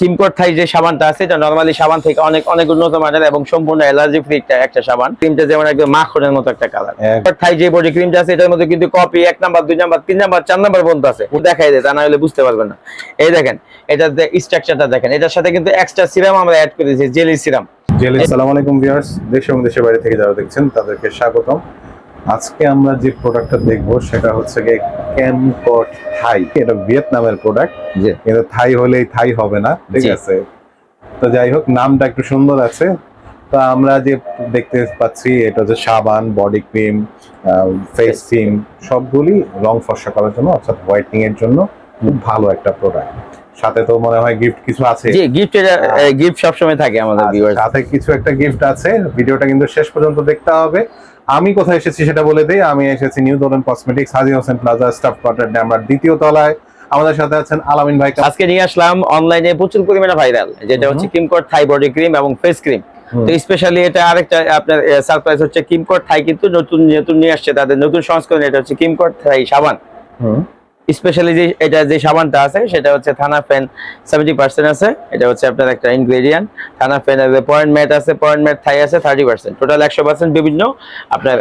কিমকোট থাই যে সাবানটা আছে এটা নরমালি সাবান থেকে অনেক অনেক উন্নত মানের এবং সম্পূর্ণ অ্যালার্জি ফ্রি একটা সাবান। ক্রিমটা যেমন একদম মাখনের মতো একটা কালার এক- থাই যে বডি ক্রিমটা আছে এটার মধ্যে কিন্তু কপি এক নাম্বার দুই নাম্বার তিন নাম্বার চার নাম্বার পর্যন্ত আছে। দেখাই দেয় তা না হলে বুঝতে পারবেন না। এই দেখেন এটার স্ট্রাকচারটা দেখেন এটার সাথে কিন্তু এক্সট্রা সিরাম আমরা অ্যাড করেছি জেলি সিরাম জেলি আসসালামু আলাইকুম ভিউয়ার্স দেশ এবং দেশের বাইরে থেকে যারা দেখছেন তাদেরকে স্বাগতম। আজকে আমরা যে প্রোডাক্টটা দেখব সেটা হচ্ছে গিয়ে ক্যামকট থাই এটা ভিয়েতনামের প্রোডাক্ট জি। এটা থাই হলেই থাই হবে না ঠিক আছে? তো যাই হোক নামটা একটু সুন্দর আছে। তো আমরা যে দেখতে পাচ্ছি এটা হচ্ছে সাবান বডি ক্রিম ফেস ক্রিম সবগুলি রং ফর্সা করার জন্য অর্থাৎ হোয়াইটনিং এর জন্য খুব ভালো একটা প্রোডাক্ট সাথে তো মনে হয় গিফট কিছু আছে। জি গিফট গিফট সবসময় থাকে আমাদের আচ্ছা, ভিউয়ার্স সাথে কিছু একটা গিফট আছে। ভিডিওটা কিন্তু শেষ পর্যন্ত দেখতে হবে। আমি কোথায় এসেছি সেটা বলে দিই। আমি এসেছি new Dolon cosmetics Haji Hossain plaza staff quarter ড্যামার দ্বিতীয় তলায়। আমাদের সাথে আছেন আলামিন ভাই। আজকে নিয়ে আসলাম অনলাইনে প্রচুর পরিমাণে ভাইরাল যেটা। হচ্ছে কিমকট থাই বডি ক্রিম এবং ফেস ক্রিম তো স্পেশালি এটা আরেকটা আপনার সারপ্রাইজ হচ্ছে কিমকট থাই কিন্তু নতুন নতুন নিয়ে আসছে। তাদের নতুন সংস্করণ এটা হচ্ছে কিমকট থাই সাবান। স্পেশালি যে এটা যে সাবানটা আছে সেটা হচ্ছে থানা ফেন সেভেন্টি পার্সেন্ট আছে। এটা হচ্ছে আপনার একটা ইনগ্রেডিয়েন্ট থানা ফেন পয়েন্ট ম্যাট আছে পয়েন্ট ম্যাট থাই আছে থার্টি পার্সেন্ট টোটাল একশো পার্সেন্ট বিভিন্ন আপনার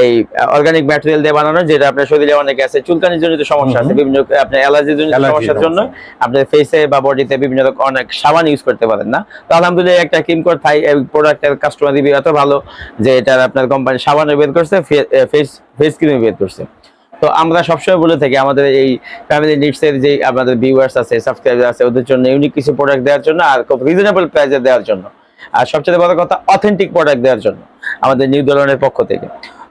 এই অর্গানিক ম্যাটেরিয়াল দিয়ে বানানো যেটা আপনার শরীরে অনেক আছে। চুলকানির জনিত সমস্যা আছে বিভিন্ন আপনার অ্যালার্জির জনিত সমস্যার জন্য। আপনার ফেসে বা বডিতে বিভিন্ন রকম অনেক সাবান ইউজ করতে পারেন না। তো আলহামদুলিল্লাহ একটা কিমকোর থাই প্রোডাক্টের কাস্টমার রিভিউ এত ভালো যে এটার আপনার কোম্পানি সাবানও বের করছে ফেস ফেস ক্রিমও বের করছে। তো আমরা সবসময় বলে থাকি, আমাদের এই ফ্যামিলি নিডস এর যে আমাদের ভিউয়ার্স আছে সাবস্ক্রাইবার আছে, ওদের জন্য ইউনিক কিছু প্রোডাক্ট দেওয়ার জন্য আর খুব রিজনেবল প্রাইসে দেওয়ার জন্য। আর সবচেয়ে বড় কথা অথেন্টিক প্রোডাক্ট দেওয়ার জন্য আমাদের নিউ দলনের পক্ষ থেকে।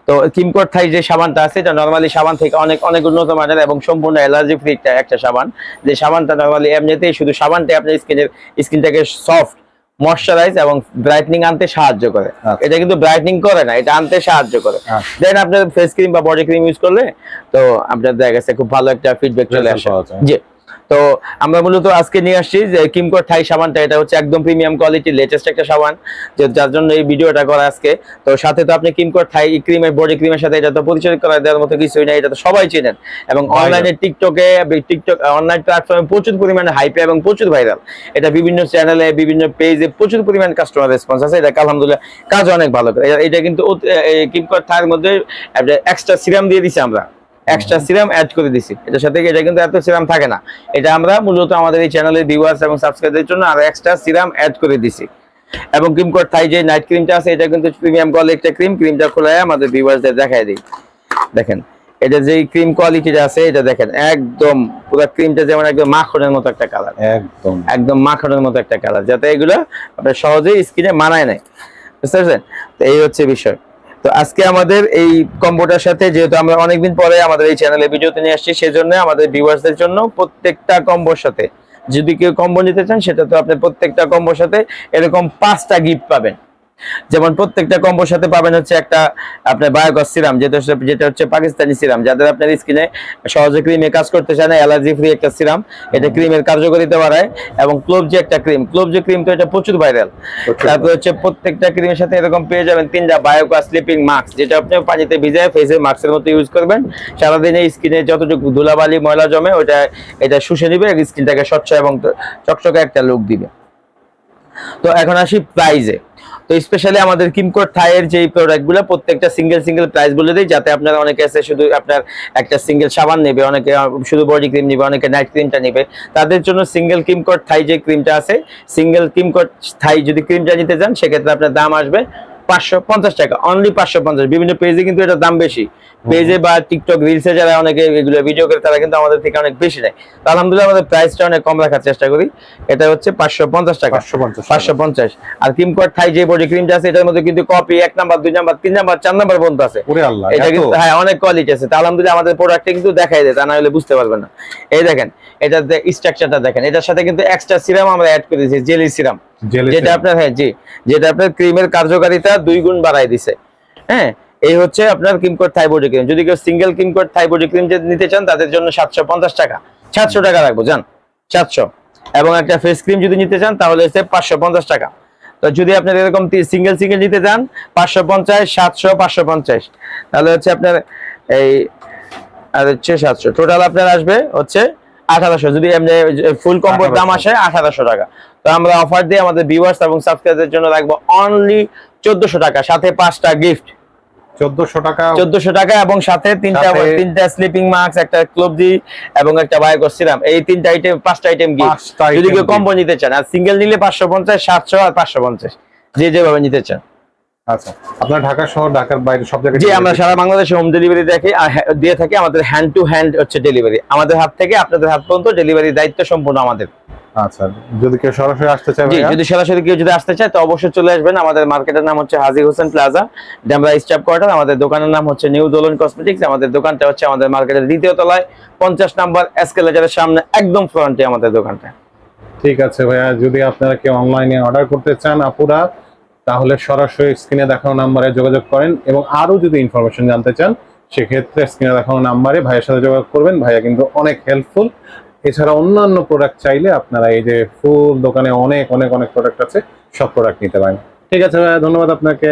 তো কিমকোট থাই যে সাবানটা আছে, এটা নর্মালি সাবান থেকে অনেক অনেক উন্নত মানের এবং সম্পূর্ণ অ্যালার্জি ফ্রি একটা সাবান। যে সাবানটা নরমালি এমনিতেই শুধু সাবানটাই আপনার স্কিনের স্কিনটাকে সফট ময়শ্চারাইজ এবং ব্রাইটনিং আনতে সাহায্য করে। আচ্ছা। এটা কিন্তু ব্রাইটনিং করে না এটা আনতে সাহায্য করে। আচ্ছা। দেন আপনার ফেস ক্রিম বা বডি ক্রিম ইউজ করলে তো আপনার দেখা গেছে খুব ভালো একটা ফিডব্যাক চলে আসে। জি। তো আমরা মূলত আজকে নিয়ে আসছি যে কিমকোর থাই সাবানটা এটা হচ্ছে একদম প্রিমিয়াম কোয়ালিটির লেটেস্ট একটা সাবান যে যার জন্য এই ভিডিওটা করা আজকে। তো সাথে তো আপনি কিমকোর থাই ক্রিমের বডি ক্রিমের সাথে এটা তো পরিচয় করা দেওয়ার মতো কিছুই না এটা তো সবাই চেনেন। এবং অনলাইনে টিকটকে টিকটক অনলাইন প্ল্যাটফর্মে প্রচুর পরিমাণে হাইপে এবং প্রচুর ভাইরাল এটা বিভিন্ন চ্যানেলে বিভিন্ন পেজে প্রচুর পরিমাণ কাস্টমার রেসপন্স আছে। এটা আলহামদুলিল্লাহ কাজ অনেক ভালো করে। এটা- কিন্তু কিমকোর থাইয়ের মধ্যে এক্সট্রা সিরাম দিয়ে দিছি আমরা। এক্সট্রা সিরাম অ্যাড করে দিছি। এটার সাথে এটা কিন্তু এত সিরাম থাকে না। এটা আমরা মূলত আমাদের এই চ্যানেলের ভিউয়ার্স এবং সাবস্ক্রাইবারদের জন্য আর এক্সট্রা সিরাম অ্যাড করে দিছি। এবং ক্রিমকোট থাই যে নাইট ক্রিমটা আছে এটা কিন্তু প্রিমিয়াম কোয়ালিটি একটা ক্রিম ক্রিমটা খোলায় আমাদের ভিউয়ার্সদের দেখায় দিই। দেখেন এটা যে ক্রিম কোয়ালিটিটা আছে এটা দেখেন একদম পুরো ক্রিমটা যেমন একদম মাখনের মতো একটা কালার একদম। একদম মাখনের মতো একটা কালার যাতে এগুলো আপনার সহজেই স্কিনে মানায় নেয়। বুঝতে পারছেন? তো এই হচ্ছে বিষয়। তো আজকে আমাদের এই কম্বোটার সাথে, যেহেতু আমরা অনেকদিন পরে আমাদের এই চ্যানেলে ভিডিওতে নিয়ে আসছি, সেজন্য আমাদের ভিউয়ার্সদের জন্য প্রত্যেকটা কম্বোর সাথে, যদি কেউ কম্বো নিতে চান, সেটা তো আপনি প্রত্যেকটা কম্বোর সাথে এরকম পাঁচটা গিফট পাবেন। যেমন প্রত্যেকটা কম্বোর সাথে পাবেন হচ্ছে একটা আপনার বায়োগস সিরাম যেটা হচ্ছে যেটা হচ্ছে পাকিস্তানি সিরাম। যাদের আপনার স্কিনে সহজে ক্রিমে কাজ করতে চায় না অ্যালার্জি ফ্রি একটা সিরাম এটা ক্রিমের কার্যকারিতা বাড়ায় এবং ক্লোভ যে একটা ক্রিম ক্লোভ যে ক্রিম তো এটা প্রচুর ভাইরাল তারপর হচ্ছে প্রত্যেকটা ক্রিমের সাথে এরকম পেয়ে যাবেন তিনটা বায়োগস স্লিপিং মাস্ক যেটা আপনি পানিতে ভিজায় ফেসে মাস্কের মতো ইউজ করবেন। সারাদিন স্কিনে যতটুকু ধুলাবালি ময়লা জমে ওটা এটা শুষে নিবে স্কিনটাকে স্বচ্ছ এবং চকচকে একটা লুক দিবে। তো এখন আসি প্রাইজে তো স্পেশালি আমাদের কিমকোট থাইয়ের যে প্রোডাক্টগুলো প্রত্যেকটা সিঙ্গেল সিঙ্গেল প্রাইস বলে দিই, যাতে আপনারা অনেকে এসে শুধু আপনার একটা সিঙ্গেল সাবান নেবে, অনেকে শুধু বডি ক্রিম নেবে, অনেকে নাইট ক্রিমটা নেবে। তাদের জন্য সিঙ্গেল কিমকোর থাই যে ক্রিমটা আছে সিঙ্গেল কিমকোর থাই যদি ক্রিমটা নিতে চান, সেক্ষেত্রে আপনার দাম আসবে পাঁচশো পঞ্চাশ টাকা অনলি পাঁচশো পঞ্চাশ। বিভিন্ন পেজে কিন্তু দাম বেশি। পেজে বা টিকটক রিলসে যারা অনেকে এগুলো ভিডিও করে তারা কিন্তু আমাদের থেকে অনেক বেশি নেয়। তো আলহামদুলিল্লাহ আমাদের প্রাইসটা অনেক কম রাখার চেষ্টা করি। এটা হচ্ছে পাঁচশো পঞ্চাশ টাকা। পাঁচশো পঞ্চাশ পাঁচশো পঞ্চাশ। আর থাই যে বডি ক্রিমটা আছে এটার মধ্যে কিন্তু কপি এক নাম্বার দুই নাম্বার তিন নাম্বার চার নাম্বার পর্যন্ত আছে। এটা কিন্তু হ্যাঁ অনেক কোয়ালিটি আছে। তা আলহামদুলিল্লাহ আমাদের প্রোডাক্টে কিন্তু দেখাই দেয় তা না হলে বুঝতে পারবেন না। এই দেখেন এটার স্ট্রাকচারটা দেখেন এটার সাথে কিন্তু এক্সট্রা সিরাম আমরা অ্যাড করে দিয়েছি জেলি সিরাম যেটা আপনার হ্যাঁ জি যেটা আপনার ক্রিমের কার্যকারিতা দুই গুণ বাড়াই দিছে। হ্যাঁ এই হচ্ছে আপনার কিমকোট থাই বডি ক্রিম যদি কেউ সিঙ্গেল কিমকোট থাই বডি ক্রিম যদি নিতে চান তাদের জন্য সাতশো পঞ্চাশ টাকা। সাতশো টাকা রাখব জান সাতশো। এবং একটা ফেস ক্রিম যদি নিতে চান তাহলে হচ্ছে পাঁচশো পঞ্চাশ টাকা। তো যদি আপনার এরকম সিঙ্গেল সিঙ্গেল নিতে চান পাঁচশো পঞ্চাশ সাতশো পাঁচশো পঞ্চাশ। তাহলে হচ্ছে আপনার এই আর হচ্ছে সাতশো। টোটাল আপনার আসবে হচ্ছে আঠারোশো যদি ফুল কম্বোর দাম আসে আঠারোশো টাকা। তো আমরা অফার দিয়ে আমাদের ভিউয়ার্স এবং সাবস্ক্রাইবারদের জন্য রাখব অনলি চোদ্দশো টাকা সাথে পাঁচটা গিফট চোদ্দশো টাকা। চোদ্দশো টাকা এবং সাথে তিনটা তিনটা স্লিপিং মাস্ক একটা ক্লোবজি এবং একটা করছিলাম এই তিনটা আইটেম পাঁচটা আইটেম গিফট পাঁচটা যদি কেউ কম্বো নিতে চান আর সিঙ্গেল নিলে পাঁচশো পঞ্চাশ সাতশো আর পাঁচশো পঞ্চাশ যে যেভাবে নিতে চান। আচ্ছা আপনার ঢাকা শহর ঢাকার বাইরে সব জায়গায় জি আমরা সারা বাংলাদেশে হোম ডেলিভারি দেখি হ্যাঁ- দিয়ে থাকি আমাদের হ্যান্ড টু হ্যান্ড হচ্ছে ডেলিভারি আমাদের হাত থেকে আপনাদের হাত পর্যন্ত ডেলিভারি দায়িত্ব সম্পূর্ণ আমাদের। আচ্ছা যদি কেউ সরাসরি আসতে চায় যদি সরাসরি কেউ যদি আসতে চায় তো অবশ্যই চলে আসবেন। আমাদের মার্কেটের নাম হচ্ছে হাজির Hossain plaza Demra staff quarter আমাদের দোকানের নাম হচ্ছে নিউ দোলন কসমেটিক্স আমাদের দোকানটা হচ্ছে আমাদের মার্কেটের দ্বিতীয় তলায় পঞ্চাশ নাম্বার এসকেলেটারের সামনে একদম ফ্রন্টে আমাদের দোকানটা। ঠিক আছে ভাইয়া যদি আপনারা কেউ অনলাইনে অর্ডার করতে চান আপুরা তাহলে সরাসরি স্ক্রিনে দেখানো নাম্বারে যোগাযোগ করেন এবং আরও যদি ইনফরমেশন জানতে চান, সেক্ষেত্রে স্ক্রিনে দেখানো নাম্বারে ভাইয়ের সাথে যোগাযোগ করবেন। ভাইয়া কিন্তু অনেক হেল্পফুল এছাড়া অন্যান্য প্রোডাক্ট চাইলে আপনারা এই যে ফুল দোকানে অনেক অনেক অনেক প্রোডাক্ট আছে, সব প্রোডাক্ট নিতে পারেন। ঠিক আছে ভাইয়া, ধন্যবাদ আপনাকে।